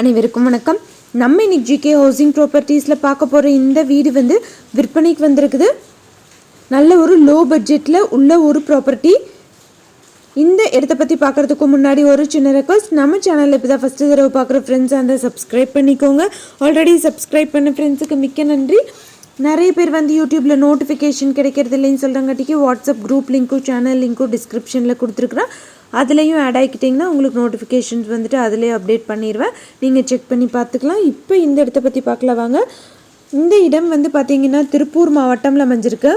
அனைவருக்கும் வணக்கம். நம்ம இன்னைக்கு ஜிகே ஹவுசிங் ப்ராப்பர்ட்டிஸில் பார்க்க போகிற இந்த வீடு வந்து விற்பனைக்கு வந்திருக்குது. நல்ல ஒரு லோ பட்ஜெட்டில் உள்ள ஒரு ப்ராப்பர்ட்டி இந்த இடத்த பற்றி பார்க்குறதுக்கு முன்னாடி ஒரு சின்ன ரெக்வஸ்ட் நம்ம சேனலில் இப்போ தான் ஃபஸ்ட்டு தடவை பார்க்குற ஃப்ரெண்ட்ஸ் அந்த சப்ஸ்கிரைப் பண்ணிக்கோங்க. ஆல்ரெடி சப்ஸ்கிரைப் பண்ண ஃப்ரெண்ட்ஸுக்கு மிக்க நன்றி. நிறைய பேர் வந்து யூடியூப்பில் நோட்டிஃபிகேஷன் கிடைக்கிறது இல்லைன்னு சொல்கிறாங்காட்டிக்கு வாட்ஸ்அப் குரூப் லிங்க்கும் சேனல் லிங்க்கும் டிஸ்கிரிப்ஷனில் கொடுத்துருக்குறேன் அதுலேயும் ஆட் ஆகிக்கிட்டிங்கன்னா உங்களுக்கு நோட்டிஃபிகேஷன்ஸ் வந்துட்டு அதிலே அப்டேட் பண்ணிடுவேன் நீங்கள் செக் பண்ணி பார்த்துக்கலாம். இப்போ இந்த இடத்த பற்றி பார்க்கலாம் வாங்க. இந்த இடம் வந்து பார்த்தீங்கன்னா திருப்பூர் மாவட்டம்ல அமைஞ்சிருக்கு.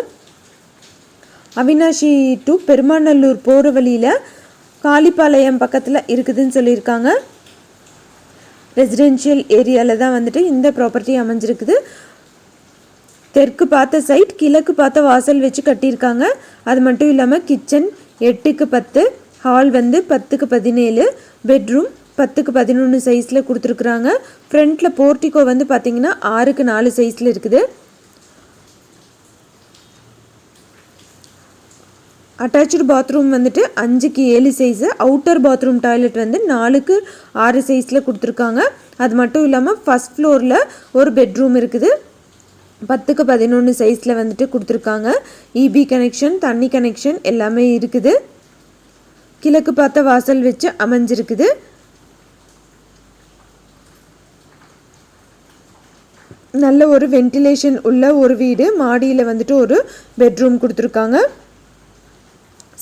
அவினாஷி டு பெருமாநல்லூர் போகிற வழியில் காளிப்பாளையம் பக்கத்தில் இருக்குதுன்னு சொல்லியிருக்காங்க. ரெசிடென்ஷியல் ஏரியாவில் தான் வந்துட்டு இந்த ப்ராப்பர்ட்டி அமைஞ்சிருக்குது. தெற்கு பார்த்த சைட் கிழக்கு பார்த்த வாசல் வச்சு கட்டியிருக்காங்க. அது மட்டும் இல்லாமல் கிச்சன் எட்டுக்கு பத்து ஹால் வந்து பத்துக்கு பதினேழு பெட்ரூம் பத்துக்கு பதினொன்று சைஸில் கொடுத்துருக்குறாங்க. ஃப்ரண்ட்டில் போர்ட்டிகோ வந்து பார்த்தீங்கன்னா ஆறுக்கு நாலு சைஸில் இருக்குது. அட்டாச்சு பாத்ரூம் வந்துட்டு அஞ்சுக்கு ஏழு சைஸு அவுட்டர் பாத்ரூம் டாய்லெட் வந்து நாலுக்கு ஆறு சைஸில் கொடுத்துருக்காங்க. அது மட்டும் இல்லாமல் ஃபஸ்ட் ஃப்ளோரில் ஒரு பெட்ரூம் இருக்குது. பத்துக்கு பதினொன்று சைஸில் வந்துட்டு கொடுத்துருக்காங்க. இபி கனெக்ஷன் தண்ணி கனெக்ஷன் எல்லாமே இருக்குது. கிழக்கு பார்த்த வாசல் வச்சு அமைஞ்சிருக்குது. நல்ல ஒரு வென்டிலேஷன் உள்ள ஒரு வீடு. மாடியில் வந்துட்டு ஒரு பெட்ரூம் கொடுத்துருக்காங்க.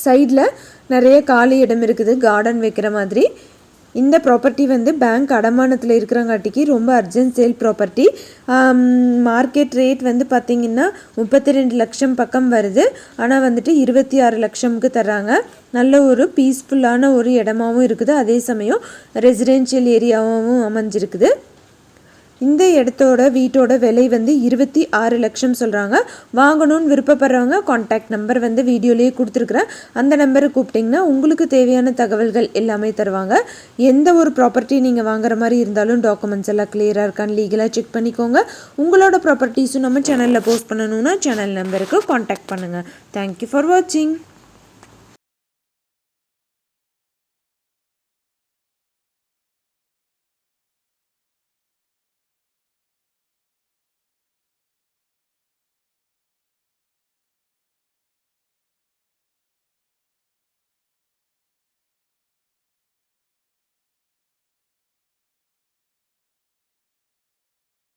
சைடில் நிறைய காலி இடம் இருக்குது. கார்டன் வைக்கிற மாதிரி. இந்த ப்ராப்பர்ட்டி வந்து பேங்க் அடமானத்தில் இருக்கிறங்காட்டிக்கு ரொம்ப urgent sale property market rate வந்து பார்த்திங்கன்னா முப்பத்தி ரெண்டு லட்சம் பக்கம் வருது. ஆனால் வந்துட்டு இருபத்தி ஆறு லட்சம்க்கு தர்றாங்க. நல்ல ஒரு பீஸ்ஃபுல்லான ஒரு இடமாவும் இருக்குது. அதே சமயம் ரெசிடென்ஷியல் ஏரியாவும் அமைஞ்சிருக்குது. இந்த இடத்தோட வீட்டோட விலை வந்து இருபத்தி ஆறு லட்சம் சொல்கிறாங்க வாங்கணும்னு விருப்பப்படுறவங்க காண்டாக்ட் நம்பர் வந்து வீடியோலேயே கொடுத்துருக்குறேன். அந்த நம்பரை கூப்பிட்டிங்கன்னா உங்களுக்கு தேவையான தகவல்கள் எல்லாமே தருவாங்க. எந்த ஒரு ப்ராப்பர்ட்டி நீங்கள் வாங்குற மாதிரி இருந்தாலும் டாக்குமெண்ட்ஸ் எல்லாம் கிளியராக இருக்கான்னு லீகலாக செக் பண்ணிக்கோங்க. உங்களோட ப்ராப்பர்ட்டிஸும் நம்ம சேனலில் போஸ்ட் பண்ணணும்னா சேனல் நம்பருக்கு காண்டாக்ட் பண்ணுங்கள் தேங்க்யூ ஃபார் வாட்சிங்